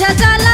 Shakala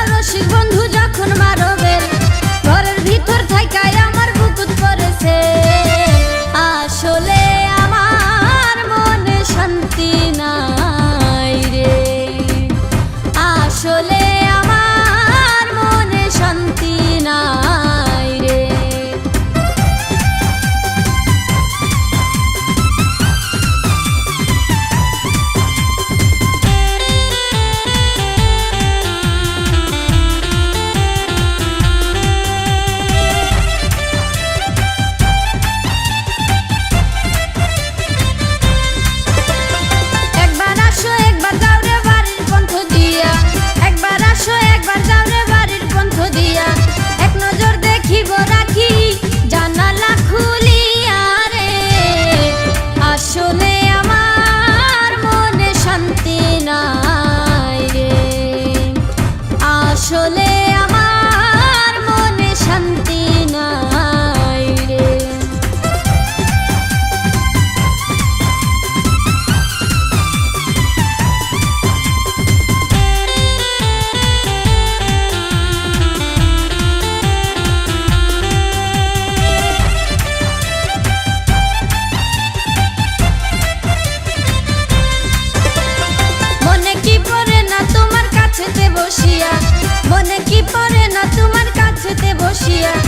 আসল আসিয়া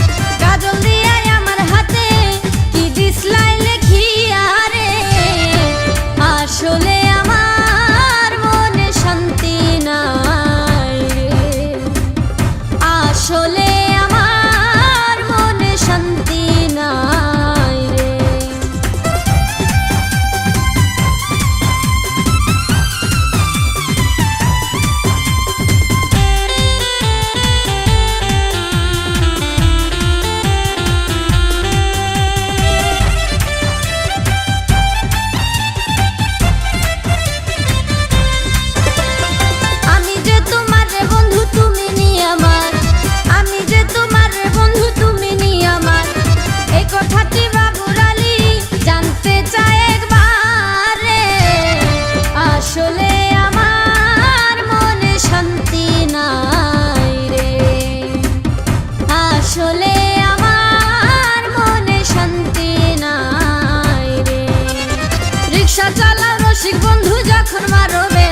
এখন মারবে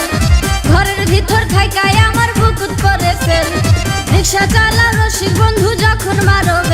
ঘরের ভিতর থাকায় আমার বুকুত করেছেন। রিক্সা চালা রসিক বন্ধু যখন মারবে